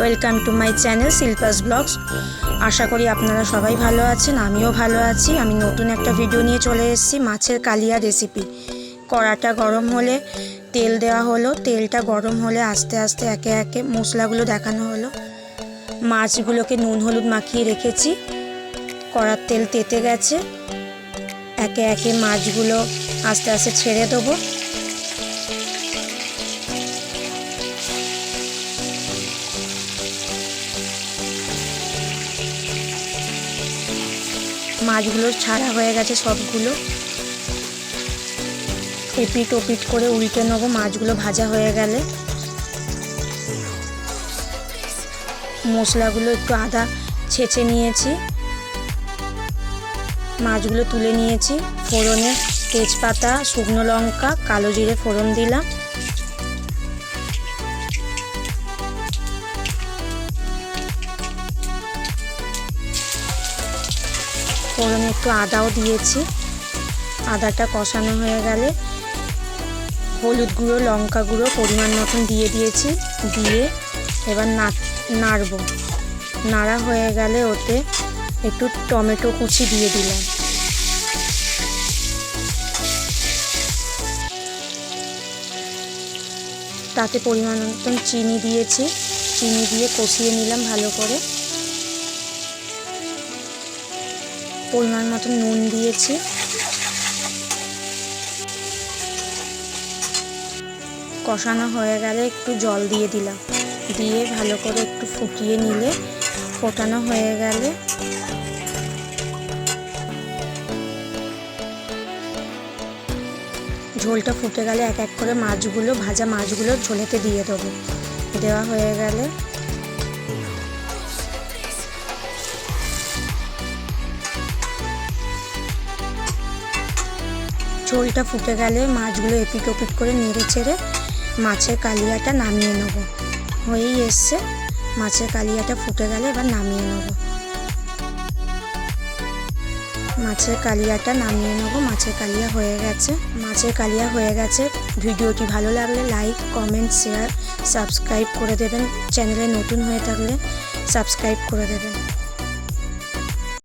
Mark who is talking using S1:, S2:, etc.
S1: Welcome to my channel Shilpa's vlogs আশা করি আপনারা সবাই ভালো আছেন, আমিও ভালো আছি। আমি নতুন একটা ভিডিও নিয়ে চলে এসেছি, মাছের কালিয়া রেসিপি কড়াটা গরম হলে, তেল দেওয়া হলো। তেলটা গরম হলে আস্তে আস্তে একে একে মশলাগুলো দেখানো হলো। মাছগুলোকে নুন হলুদ মাখিয়ে রেখেছি। কড়ার তেল তেতে গেছে। একে একে মাছগুলো আস্তে আস্তে ছেড়ে দেবো। মাছগুলো ছাড়া হয়ে গেছে সবগুলো। এপিট ওপিট করে উল্টে নেব, মাছগুলো ভাজা হয়ে গেলে। মশলাগুলো একটু আদা ছেঁচে নিয়েছি। মাছগুলো তুলে নিয়েছি, ফোড়নে তেজপাতা, শুকনো লঙ্কা, কালো জিরে ফোড়ন দিলাম। ফোড়নে একটু আদাও দিয়েছি। আদাটা কষানো হয়ে গেলে হলুদ গুঁড়ো, লঙ্কা গুঁড়ো পরিমাণ মতন দিয়ে দিয়েছি। দিয়ে এবার নাড়ব। নাড়া হয়ে গেলে ওতে একটু টমেটো কুচি দিয়ে দিলাম। তাতে পরিমাণ মতন চিনি দিয়েছি। চিনি দিয়ে কষিয়ে নিলাম ভালো করে। পরিমাণ মতো নুন দিয়েছি। কষানো হয়ে গেলে একটু জল দিয়ে দিলাম। দিয়ে ভালো করে একটু ফুটিয়ে নিলে ফোটানো হয়ে গেলে ঝোলটা ফুটে গেলে এক এক করে মাছগুলো, ভাজা মাছগুলো ঝোলেতে দিয়ে দেবো। দেওয়া হয়ে গেলে ঝোলটা ফুটে গেলে মাছগুলো এপিট ওপিট করে নেড়ে চেড়ে মাছের কালিয়াটা নামিয়ে নেব। হয়েই এসছে, মাছের কালিয়াটা ফুটে গেলে এবার নামিয়ে নেব। মাছের কালিয়াটা নামিয়ে নেব, মাছের কালিয়া হয়ে গেছে। মাছের কালিয়া হয়ে গেছে। ভিডিওটি ভালো লাগলে লাইক, কমেন্ট, শেয়ার, সাবস্ক্রাইব করে দেবেন। চ্যানেলে নতুন হয়ে থাকলে সাবস্ক্রাইব করে দেবেন।